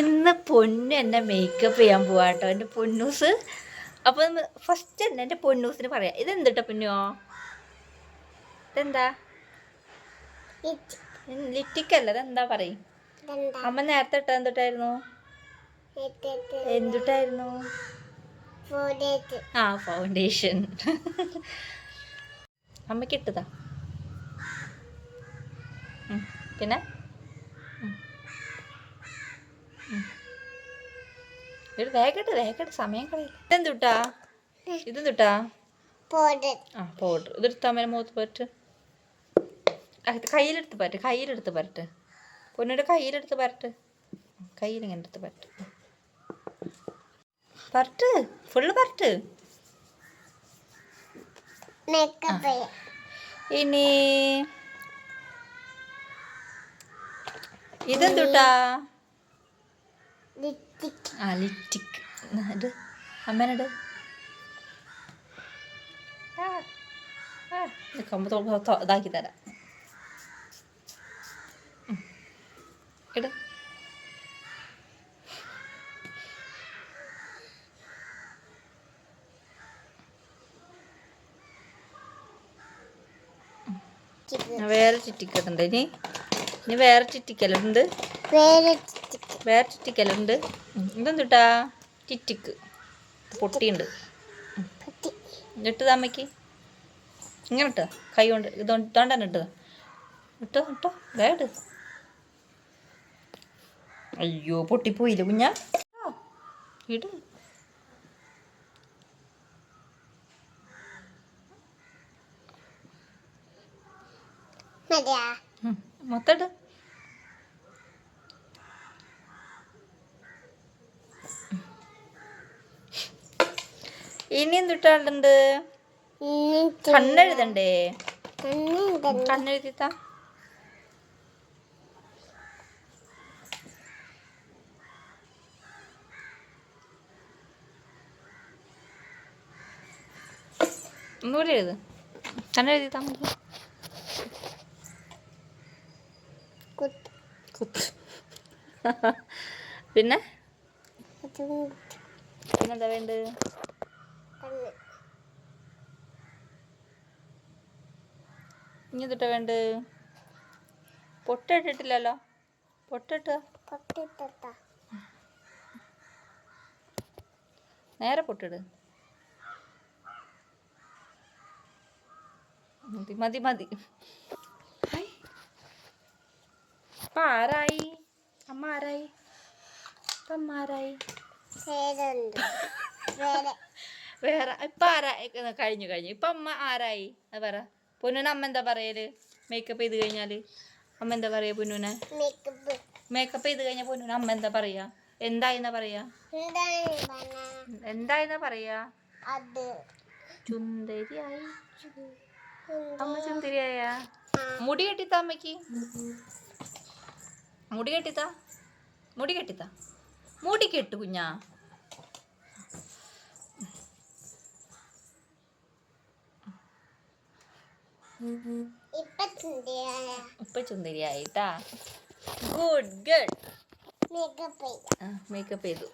ഇന്ന് പൊന്നു എന്നെ മേക്കപ്പ് ചെയ്യാൻ പോവാ കേട്ടോ എന്റെ പൊന്നൂസ് അപ്പോൾ ഫസ്റ്റ് തന്നെ എന്റെ പൊന്നൂസിന് പറയാം. ഇതെന്തിട്ടാ പിന്നെയോ ഇതെന്താ? ലിറ്റിക്കല്ല ഇതെന്താ പറയും? അമ്മ നേരത്തെ ഇട്ട എന്തിട്ടായിരുന്നു? എന്തിട്ടായിരുന്നു? ആ ഫൗണ്ടേഷൻ അമ്മയ്ക്ക് ഇട്ടതാ. പിന്നെ? ഒരു വേഗട്ടെ വേഗട്ടെ സമയം കളയില്ല. ഇതെന്തുട്ടാ? ഇതെന്തുട്ടാ? ആ പൗഡർ. ഇതെടുത്ത് അമ്മേനെ മുഖത്ത് പറ്റ് കയ്യിലെടുത്ത് പറ്റ് കയ്യിലെടുത്ത് പരട്ട്. പൊന്നിയുടെ കയ്യിലെടുത്ത് പരട്ട്. കയ്യിലിങ്ങനെ എടുത്ത് പരട്ട്. പരട്ട് ഫുള്ള് പരട്ട്. ഇനി ഇതെന്തുട്ടാ? ആ ലിപ്റ്റിക് ഇത് അമ്മേനട്. കമ്പ് ഇതാക്കി തരാം. ഇട. വേറെ ചിറ്റിക്കലുണ്ട് ഇനി? ഇനി വേറെ ചിറ്റിക്കലുണ്ട് വേറെ ചിറ്റിക്കലുണ്ട് ചുറ്റിക്കലുണ്ട് ഇതെന്തുട്ടാ? ചിറ്റിക്ക് പൊട്ടിയുണ്ട്. ഇട്ട് അമ്മയ്ക്ക്. ഇങ്ങനെ ഇട്ടോ കൈ കൊണ്ട് ഇതോണ്ട് തന്നെ ഇട്ടോ. ഇട്ടോ ഇട്ടോ. വേട് അയ്യോ പൊട്ടിപ്പോയില്ല കുഞ്ഞാ? ഇട്. മൊത്തം ഇട്. ഇനി എന്തുട്ടാളുണ്ട്? കണ്ണെഴുതണ്ടേ? കണ്ണെഴുതിത്താ? ഒന്നുകൂടി എഴുത്. മതി കുത്ത്. പിന്നെ? പിന്നെന്താ വേണ്ടത്? ഇനി തൊട്ടാ വേണ്ട പൊട്ടിട്ടിട്ടില്ലല്ലോ പൊട്ടിട്ട് നേരെ പൊട്ടിട്. മതി മതി മതി. അപ്പൊ ആരായി? അമ്മ ആരായി? അമ്മ ആരായി? വേറെ ഇപ്പൊ ആരാ? കഴിഞ്ഞു കഴിഞ്ഞു. ഇപ്പൊ അമ്മ ആരായി? അത് പറ. പൊന്നൂന് അമ്മ എന്താ പറയൽ? മേക്കപ്പ് ചെയ്ത് കഴിഞ്ഞാൽ അമ്മ എന്താ പറയാ പൊന്നൂനെ? മേക്കപ്പ് ചെയ്ത് കഴിഞ്ഞാൽ പൊന്നൂന് അമ്മ എന്താ പറയാ? എന്തായിന്നാ പറയാ? എന്തായിന്നാ? പറയാ? അത്. ചുന്ദരിയായി അമ്മ ചുന്ദരിയായ മുടി കെട്ടിത്താ അമ്മയ്ക്ക്? മുടി കെട്ടിത്താ? മുടി കെട്ടിത്താ? മുടി കെട്ടു കുഞ്ഞാ. ഇപ്പൊ ചുന്ദരിയായിട്ടാ ഗുഡ് ഗുഡ് മേക്കപ്പ് ചെയ്തു.